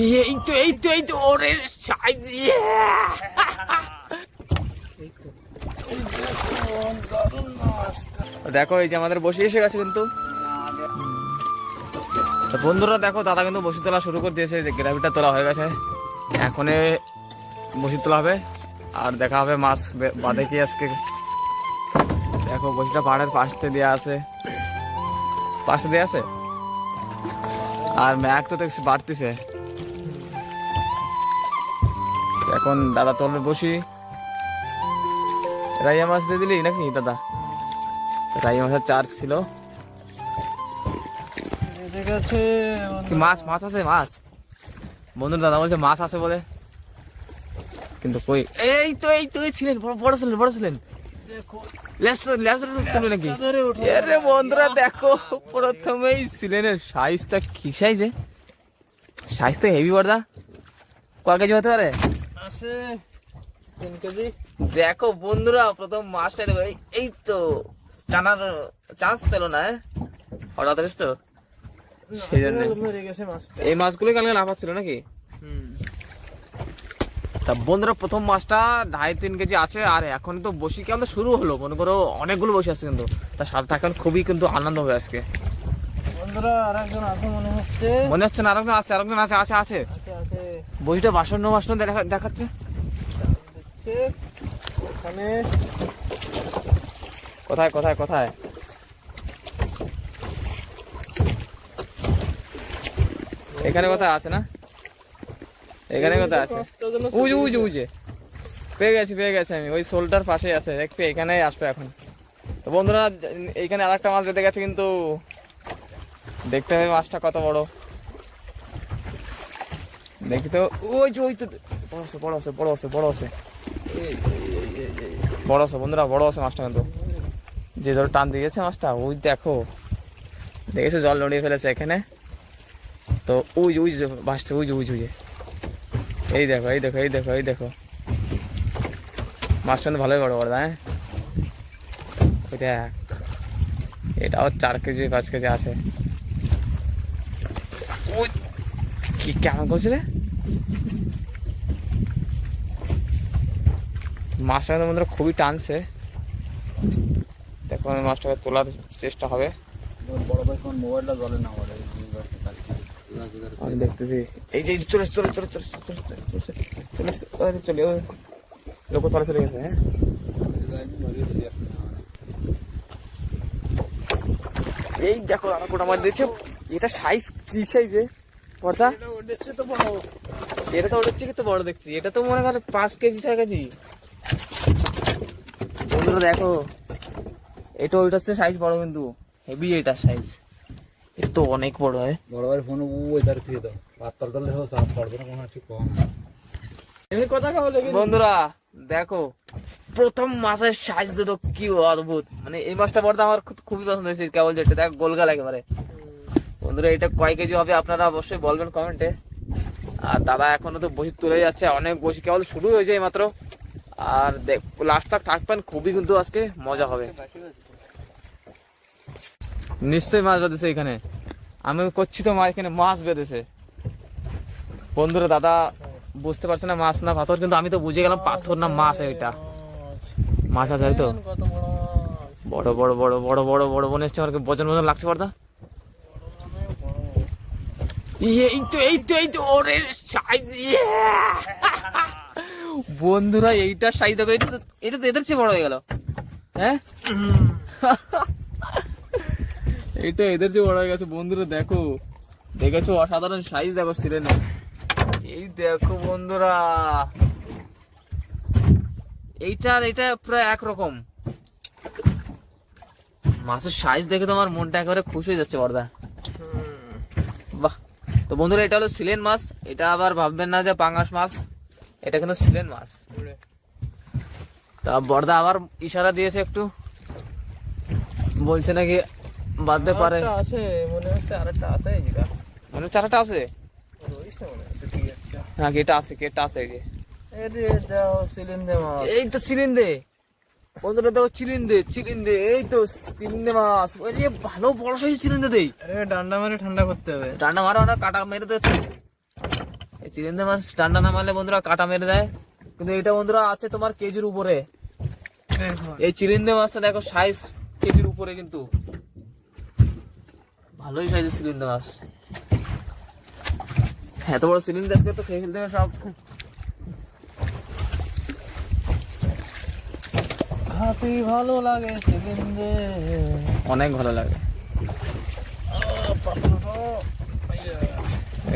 এই তো এই তো এই তো ওরে সাইজ দেখো, এই যে আমাদের বসে এসে গেছে কিন্তু। বন্ধুরা, দেখো, দাদা কিন্তু বসি তোলা শুরু করে দিয়েছে যে গ্রাভিটা তোলা হয়ে গেছে। এখনে বসি তোলা হবে, আর দেখা হবে মাছ বে- বাদে কি আজকে। দেখো, বসিটা পাহাড়ের পাশতে দেওয়া আছে। পাশে দেওয়া আছে? আর ম্যাক তো দেখছি বাড়তিছে। এখন দাদা তোলে বসি। রাইয়া মাছ দিয়ে দিলি নাকি দাদা? রাইয়া মাছের চার্জ ছিল। মাছ মাছ আছে, মাছ? বন্ধু, দাদা বলছে মাছ আছে বলে। কিন্তু কই? এই তো এই তো ছিলেন, বড় ছিলেন বড় ছিলেন। নাকি? আরে বন্ধুরা, দেখো, প্রথমেই সিলেনের সাইজটা কি সাইজে সাইজ হেভি বড়দা। কয় কেজি হতে পারে? আসে তিন কেজি। দেখো বন্ধুরা প্রথম মাছটা দেখো। এই- এই তো টানার চান্স পেল না হ্যাঁ? হঠাৎ এসছো? সেই জন্য মেরে গেছে এই মাছগুলো কালকে লাফা ছিল নাকি তা বন্ধুরা প্রথম মাছটা ঢাই তিন কেজি আছে আর এখন তো বসি কেমন শুরু হলো। মনে করো অনেকগুলো বসে আছে কিন্তু। তার সাথে এখন খুবই কিন্তু আনন্দ হবে আজকে। বন্ধুরা আরেকজন আছে মনে হচ্ছে। মনে হচ্ছে না আরেকজন আছে আরেকজন আছে আছে। আছে। আছে বসিটা বাসন দেখা দেখাচ্ছে। ওখানে কোথায় কোথায় কোথায়? এখানে কোথায় আছে না? এখানে কোথায় আছে? উজে উজে উজে পেয়ে গেছি পেয়ে গেছি আমি। ওই শোলটার পাশে আছে। দেখবে এখানেই আসবে এখন। তো বন্ধুরা এইখানে আর একটা মাছ বেঁধে গেছে কিন্তু দেখতে হবে মাছটা কত বড়। দেখি তো ওই যে ওই তো বড় আছে বড় আছে বড় আছে বড় আছে বড় আছে বন্ধুরা বড় আছে মাছটা কিন্তু যে ধরো টান দিয়েছে মাছটা ওই দেখো। দেখেছ জল নড়িয়ে ফেলেছে এখানে? তো ওই যে ওই যে যে, ওই যে ওই যে। এই দেখো এই দেখো এই দেখো এই দেখো। মাছটা কিন্তু ভালোই বড় বড় হ্যাঁ? ওই দেখ। এটাও চার কেজি, পাঁচ কেজি আছে। ওই, কি, কেমন করছে রে মাছটা কিন্তু বন্ধুরা খুবই টানছে। দেখো আমি মাছটাকে তোলার চেষ্টা হবে। মোবাইলটা জলে না আমি দেখতেছি। এই যে চলে চলে চলে চলে চলে চলে চলে চলে ওই লোক তলা চলে গেছে হ্যাঁ? এই দেখো আর কোটা মার দিয়েছে। এটা সাইজ কি সাইজে তো বড়। এটা তো ওটার তো বড় দেখছি। এটা তো মনে কর পাঁচ কেজি ছয় কেজি। বন্ধুরা দেখো। এটা ওইটা হচ্ছে সাইজ বড় কিন্তু হেভি এটা সাইজ এটা তো অনেক বড় হয়। বড় ভাই ফোন ওই ধারে থেকে দাও। ভাত তরকারি হোক সাপ পড়বে না কোনো একটু কম। এমনি কথা কা বলে বন্ধুরা দেখো প্রথম মাছের সাইজ দুটো কি অদ্ভুত। মানে এই মাছটা বড় আমার খুব- খুবই পছন্দ হয়েছে কেবল যেটা দেখ গোলগাল একেবারে। বন্ধুরা এটা কয় কেজি হবে আপনারা অবশ্যই বলবেন কমেন্টে। আর দাদা এখনও তো বসি তুলে যাচ্ছে অনেক বসি কেবল শুরু হয়েছে এই মাত্র আর দেখ লাস্ট তাক থাকবেন খুবই কিন্তু আজকে মজা হবে। নিশ্চয়ই মাছ বেঁধেছে এখানে। আমি করছি তো মা এখানে, মাছ বেঁধেছে। বন্ধুরা, দাদা বুঝতে পারছে না মাছ না পাথর, কিন্তু আমি তো বুঝে গেলাম পাথর না মাছ এটা। মাছ আছে হয়তো। বড় বড় বড় বড় বড় বড় মনে হচ্ছে আমার বজন বজন লাগছে পর্দা। এই তো এই তো এই তো, ওরে সাইজ বন্ধুরা, এইটা সাইজ দেখো এটা তো এদের চেয়ে বড় হয়ে গেল। হ্যাঁ? এটা এদের চেয়ে বড় হয়ে গেছে। বন্ধুরা, দেখো। দেখেছ? অসাধারণ সাইজ দেখো সিরেনে এই দেখো বন্ধুরা। এইটা আর এটা প্রায় একরকম। মাছের সাইজ দেখে তোমার মনটা একেবারে খুশি হয়ে যাচ্ছে বর্দা বাহ। তো বন্ধুরা, এটা হলো সিলেন মাছ। এটা আবার ভাববেন না যে পাঙ্গাস মাছ। এটা কিন্তু সিলেন মাছ। তা বর্দা আবার ইশারা দিয়েছে একটু। বলছে নাকি বাঁধতে পারে। আছে মনে হচ্ছে আরেকটা আছে মানে আছে? হচ্ছে একটা হ্যাঁ এটা আছে কেটা আছে এই তো চিলিন্দে বন্ধুরা দেখো চিলিন্দে চিলিন্দে এই তো চিলিন্দে মাছ। ওই যে ভালো বড় সাইজ চিলিন্দে দেই। আরে ডান্ডা মারে ঠান্ডা করতে হবে। ডান্ডা মারা কাটা মেরে দে এই মাছ টান্ডা না মারলে বন্ধুরা কাটা মেরে দেয়। কিন্তু এটা বন্ধুরা আছে তোমার কেজির উপরে। এই চিলিন্দে মাছটা দেখো সাইজ কেজির উপরে কিন্তু। ভালোই সাইজের চিলিন্দে মাছ। এত বড় সিলিন্ডার তো খেয়ে ফেলতে হবে সব। খাতি ভালো লাগে সেদিনে অনেক ভালো লাগে।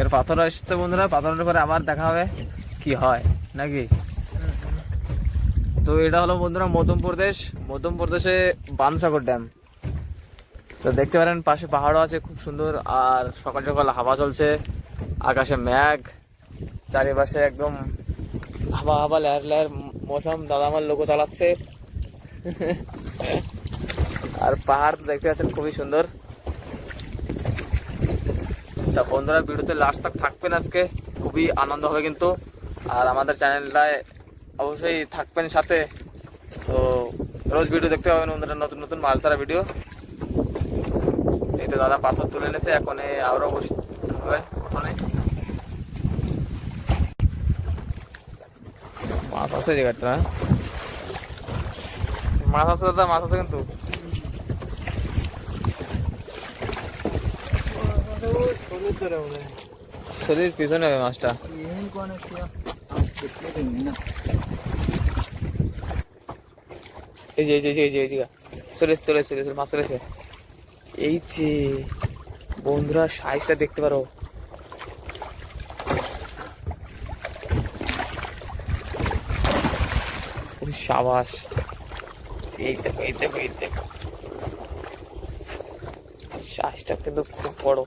এর পাথর আসতে বন্ধুরা, পাথরের পরে আবার দেখা হবে কি হয়, নাকি? তো এটা হলো বন্ধুরা মধ্যমপ্রদেশ মধ্যমপ্রদেশে বানসাগর ড্যাম। তো দেখতে পারেন, পাশে পাহাড়ও আছে খুব সুন্দর, আর সকাল সকাল হাওয়া চলছে, আকাশে মেঘ চারিপাশে একদম হাওয়া হাওয়া, লেয়ার লেয়ার মৌসুম দাদা আমার লোকও চালাচ্ছে। আর পাহাড় দেখতে পাচ্ছেন খুবই সুন্দর। তা বন্ধুরা, ভিডিওতে লাস্ট তক থাকবেন আজকে। খুবই আনন্দ হবে কিন্তু। আর আমাদের চ্যানেলটায় অবশ্যই থাকবেন সাথে। তো রোজ ভিডিও দেখতে পাবেন বন্ধুরা, নতুন নতুন মাছ ধরা ভিডিও এই তো দাদা পাথর তুলে এনেছে, এখন আরও বসে হবে উঠোনে। মাছ আছে জায়গাটা হ্যাঁ? মাছ আছে দাদা, মাছ আছে কিন্তু। শরীর পিছনে হবে মাছটা। এই যে এই যে এই যে এই যে চলে চলে চলে চলে মাছ চলেছে এই যে বন্ধুরা সাইজটা দেখতে পারো। সাবাস। এই দেখো এই দেখো এই দেখো। সাইজটা কিন্তু খুব বড়।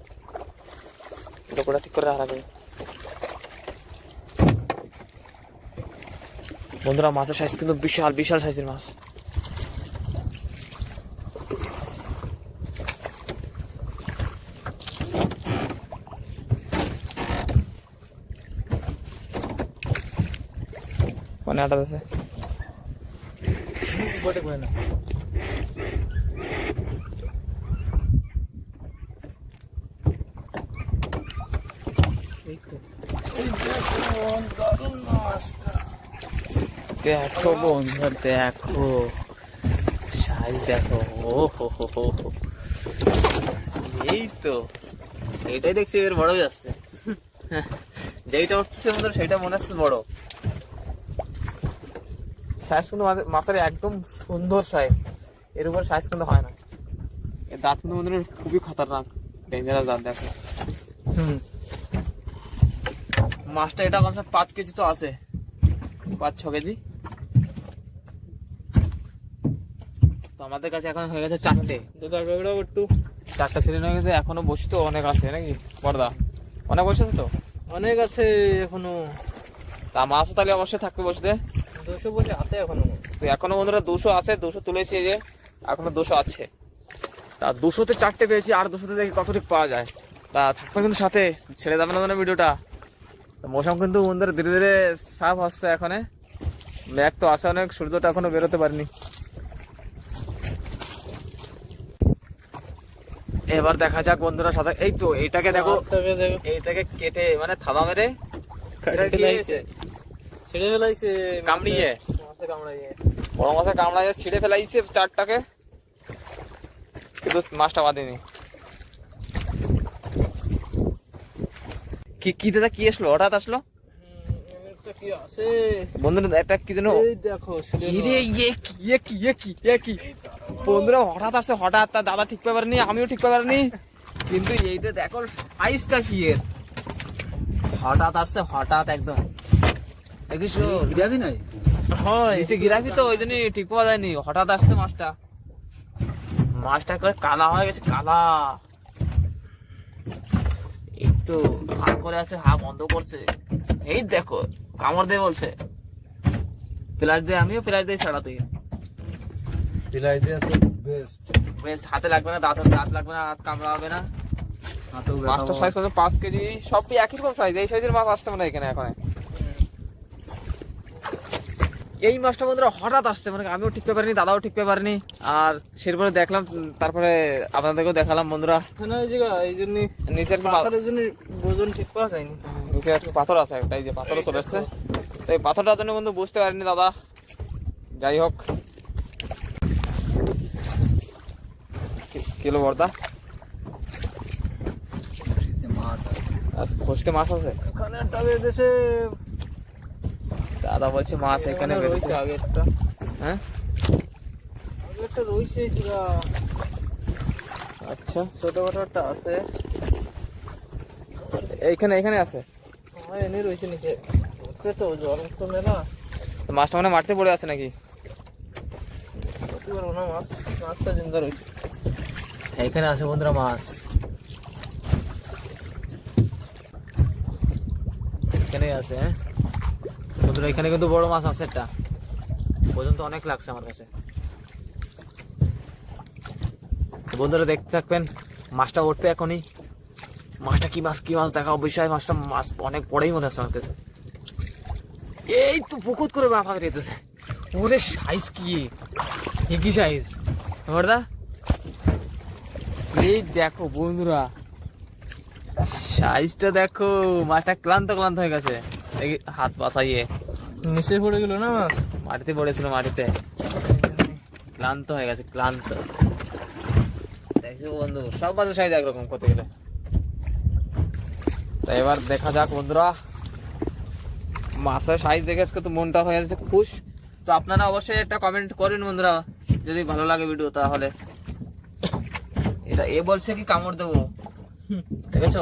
লোকটা ঠিক করে হারাবে বন্ধুরা, মাছের সাইজ কিন্তু বিশাল বিশাল সাইজের মাছ। মানে আটা আছে বটে করে না এই তো দেখো বন্ধু দেখো। সাইজ দেখো ও হো হো হো হো। এই তো এটাই দেখছি এর বড় হয়ে যাচ্ছে। যেইটা উঠছে বন্ধু সেইটা মনে হচ্ছে বড়। সাইজ কিন্তু মাছের- মাছের একদম সুন্দর সাইজ এর উপর সাইজ কিন্তু হয় না। এর দাঁত কিন্তু বন্ধুরা খুবই খতরনাক। ডেঞ্জারাস দাঁত দেখো। হুম। মাছটা এটা কথা পাঁচ কেজি তো আছে। পাঁচ ছ কেজি। আমাদের কাছে এখন হয়ে গেছে চারটে। একটু চারটা সিলিন্ড হয়ে গেছে এখনও বসি তো অনেক আছে নাকি? বড়দা অনেক বসেছে তো? অনেক আছে এখনও। তা মাছও তাহলে অবশ্যই থাকবে বসতে। দুশো বসে আছে এখনও। তো এখনও বন্ধুরা দুশো আছে দুশো তুলেছি যে এখনও দুশো আছে। তা দুশোতে চারটে পেয়েছি আর দুশোতে দেখি কতটুকু পাওয়া যায়। তা থাকবে কিন্তু সাথে ছেড়ে যাবে না ভিডিওটা। মৌসুম কিন্তু বন্ধুরা ধীরে ধীরে সাফ হচ্ছে এখানে। মেঘ তো আছে অনেক সূর্যটা এখনও বেরোতে পারেনি। এবার দেখা যাক বন্ধুরা সাথে এই তো এইটাকে দেখো। এইটাকে কেটে মানে থাবা মেরে কি ফেলাইছে। ছেড়ে কামড়িয়ে? মাছে কামড়াইয়ে। বড় মাছের কামড়ায় ছিঁড়ে ফেলাইছে চারটাকে। কিন্তু মাছটা বাঁধেনি। কি কি দাদা কি আসলো? হঠাৎ আসলো? একটা কি আছে? বন্ধুরা একটা কি যেন এই দেখো কি রে ইয়ে কি ইয়ে কি ইয়ে কি ইয়ে কি? বন্ধুরা হঠাৎ আসছে হঠাৎ। তার দাদা ঠিক পারে নি আমিও ঠিক পারি নি কিন্তু এইটা দেখো সাইজটা কি এর? হঠাৎ আসছে হঠাৎ একদম। গিরাবি নাই? হয়। গিরাবি তো ওই জন্যই ঠিক পাওয়া যায়নি। হঠাৎ আসছে মাছটা। মাছটা করে কালা হয়ে গেছে কালা। এই তো হা করে আছে হা বন্ধ করছে। এই দেখো কামড় দিয়ে বলছে। প্লাস দিয়ে আমিও প্লাস দিয়ে ছাড়া তুই। দিয়ে আছে বেস্ট বেশ হাতে লাগবে না দাঁত দাঁত লাগবে না হাত কামড়া হবে না। মাছটার সাইজ কত? পাঁচ কেজি সবই একই রকম সাইজ এই সাইজের মাছ আসতে মানে এখানে এখন। এই মাছটা বন্ধুরা হঠাৎ আসছে মানে আমিও ঠিক পেয়ে পারিনি দাদাও ঠিক পেয়ে পারিনি আর সেরপরে দেখলাম তারপরে আপনাদেরকেও দেখালাম বন্ধুরা। এই জন্য নিচে একটু পাথরের জন্য ওজন ঠিক পাওয়া যায়নি। নিচে একটু পাথর আছে একটা এই যে পাথরও চলে এসছে। তো এই পাথরটার জন্য বন্ধু বুঝতে পারিনি দাদা। যাই হোক। কিলো বর্দা আজ মাছ আছে। একটা দাদা বলছে মাছ এখানে রয়েছে বেরিয়েছে হ্যাঁ? আচ্ছা ছোট বড় একটা আছে। এইখানে এখানে আছে? আমার এনে রয়েছে নিচে। তো জল তো তো মাছটা মানে মাটিতে পড়ে আছে নাকি? না মাছটা জিন্দা রয়েছে। এখানে আছে বন্ধুরা মাছ এখানেই আছে হ্যাঁ বন্ধুরা এখানে কিন্তু বড় মাছ আছে একটা পর্যন্ত অনেক লাগছে আমার কাছে বন্ধুরা দেখতে থাকবেন মাছটা উঠবে এখনই মাছটা কি মাছ কি মাছ দেখা অবশ্যই মাছটা মাছ অনেক বড়ই মনে হচ্ছে আমার কাছে এই তো পুকুত করে মাথা বেরিয়েছে ওরে সাইজ কি কি সাইজ বড়দা এই দেখো বন্ধুরা সাইজটা দেখো মাছটা ক্লান্ত ক্লান্ত হয়ে গেছে। হাত পাশাইয়ে নিচে পড়ে গেল না মাছ? মাটিতে পড়েছিল মাটিতে। ক্লান্ত হয়ে গেছে ক্লান্ত। দেখছ বন্ধু সব মাছের সাইজ একরকম করতে গেলে। তো এবার দেখা যাক বন্ধুরা। মাছের সাইজ দেখে আজকে তো মনটা হয়ে যাচ্ছে খুশ। তো আপনারা অবশ্যই একটা কমেন্ট করেন বন্ধুরা। যদি ভালো লাগে ভিডিও তাহলে। এটা এ বলছে কি কামড় দেবো। দেখেছ?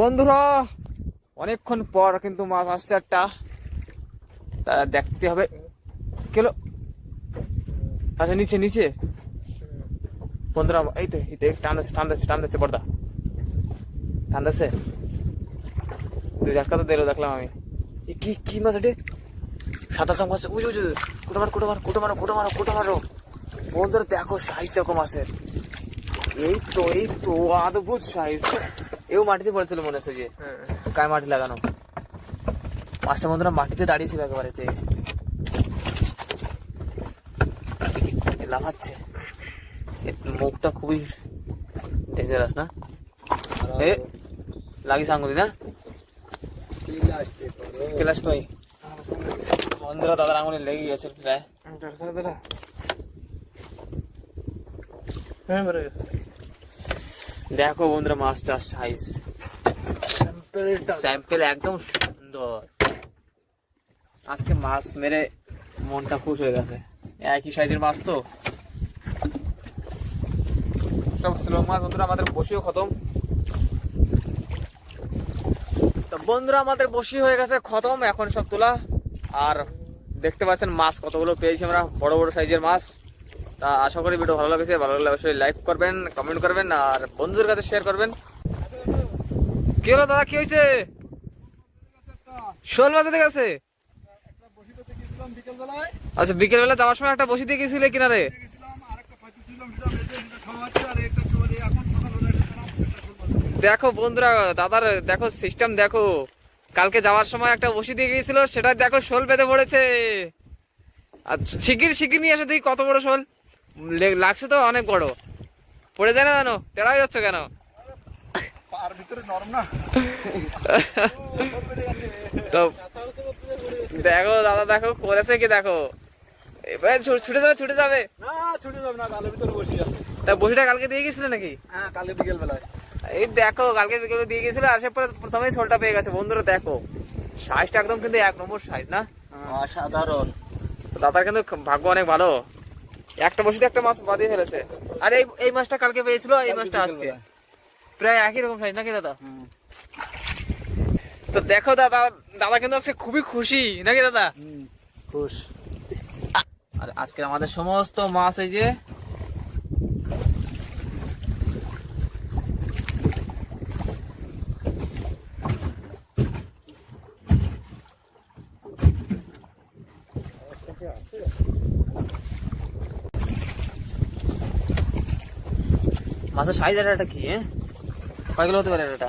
বন্ধুরা, অনেকক্ষণ পর কিন্তু মাছ আসছে একটা। তা দেখতে হবে। কেলো? আচ্ছা নিচে নিচে। বন্ধুরা, এই তো এই তো টান দিচ্ছে, টান পর্দা। টান তুই তো দিলো, দেখলাম আমি। কি কি মাছ এটি সাদা চমক আছে উজু উজু। কুটো মারো কুটো মারো কুটো মারো কুটো মারো কুটো মারো। বন্ধুরা দেখো সাইজ দেখো মাছের। এই তো এই তো অদ্ভুত সাইজ এও মাটিতে পড়েছিল মনে হচ্ছে যে। গায়ে মাটি লাগানো? মাছটা বন্ধুরা মাটিতে দাঁড়িয়েছিল একেবারে যে। এ লাফাচ্ছে। মুখটা খুবই ডেঞ্জারাস না? এ লাগিস আঙুলি না? ক্লাস কই বন্ধুরা দাদার আঙুলি লেগে গেছে প্রায়। দেখো বন্ধুরা মাছটার সাইজ স্যাম্পেল একদম সুন্দর। আজকে মাছ মেরে মনটা খুশ হয়ে গেছে। একই সাইজের মাছ তো। সব স্লো মাছ বন্ধুরা, আমাদের বসেও খতম তো বন্ধুরা আমাদের বসি হয়ে গেছে খতম। এখন সব তোলা। আর দেখতে পাচ্ছেন মাছ কতগুলো পেয়েছি আমরা বড় বড় সাইজের মাছ। তা আশা করি ভিডিও ভালো লাগেছে ভালো লাগলে অবশ্যই লাইক করবেন কমেন্ট করবেন আর বন্ধুদের কাছে শেয়ার করবেন। কি হলো দাদা কি হয়েছে? শোল বাজাতে গেছে আচ্ছা বিকেল বেলা যাওয়ার সময় একটা বসি দিয়ে গেছিলে কিনারে? দেখো বন্ধুরা দাদার দেখো সিস্টেম দেখো। কালকে যাওয়ার সময় একটা বসি দিয়ে গিয়েছিল সেটা দেখো শোল পেতে পড়েছে। আর শিগগির শিগগির নিয়ে এসে দেখি কত বড় শোল। লাগছে তো অনেক বড়। পড়ে যায় না জানো তেড়া হয়ে যাচ্ছ কেন? তো দেখো দাদা দেখো করেছে কি দেখো? এবার ছুটে যাবে ছুটে যাবে। না ছুটে যাবে না গালের ভিতরে বসে আছে। তা বসিটা কালকে দিয়ে গেছিলে নাকি? হ্যাঁ কালে বিকেল বেলায় এই দেখো কালকে বিকেলে দিয়ে গেছিল সে পরে প্রথমেই শোলটা পেয়ে গেছে। বন্ধুরা দেখো সাইজটা একদম কিন্তু এক নম্বর সাইজ না? অসাধারণ। দাদার কিন্তু ভাগ্য অনেক ভালো। একটা বসিতে একটা মাছ বাদিয়ে ফেলেছে। আর এই এই মাছটা কালকে পেয়েছিল এই মাছটা আজকে। প্রায় একই রকম সাইজ নাকি দাদা? তো দেখো দাদা দাদা কিন্তু আজকে খুবই খুশি নাকি দাদা? খুশ। আর আজকে আমাদের সমস্ত মাছ এই যে সাইজ একটা কি হ্যাঁ কয় কিলো হতে পারে এটা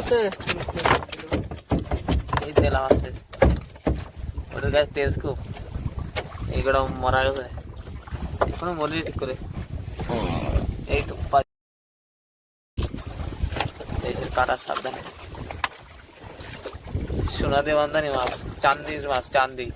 আছে। এই তেলা আছে। ওটার গায়ে তেজ খুব। এইগুলো মারা গেছে। এখনও মরি ঠিক করে। এই তো এই কাটার সাবধানে। সোনাদি বান্ধানি মাছ, চান্দির মাছ, চান্দি।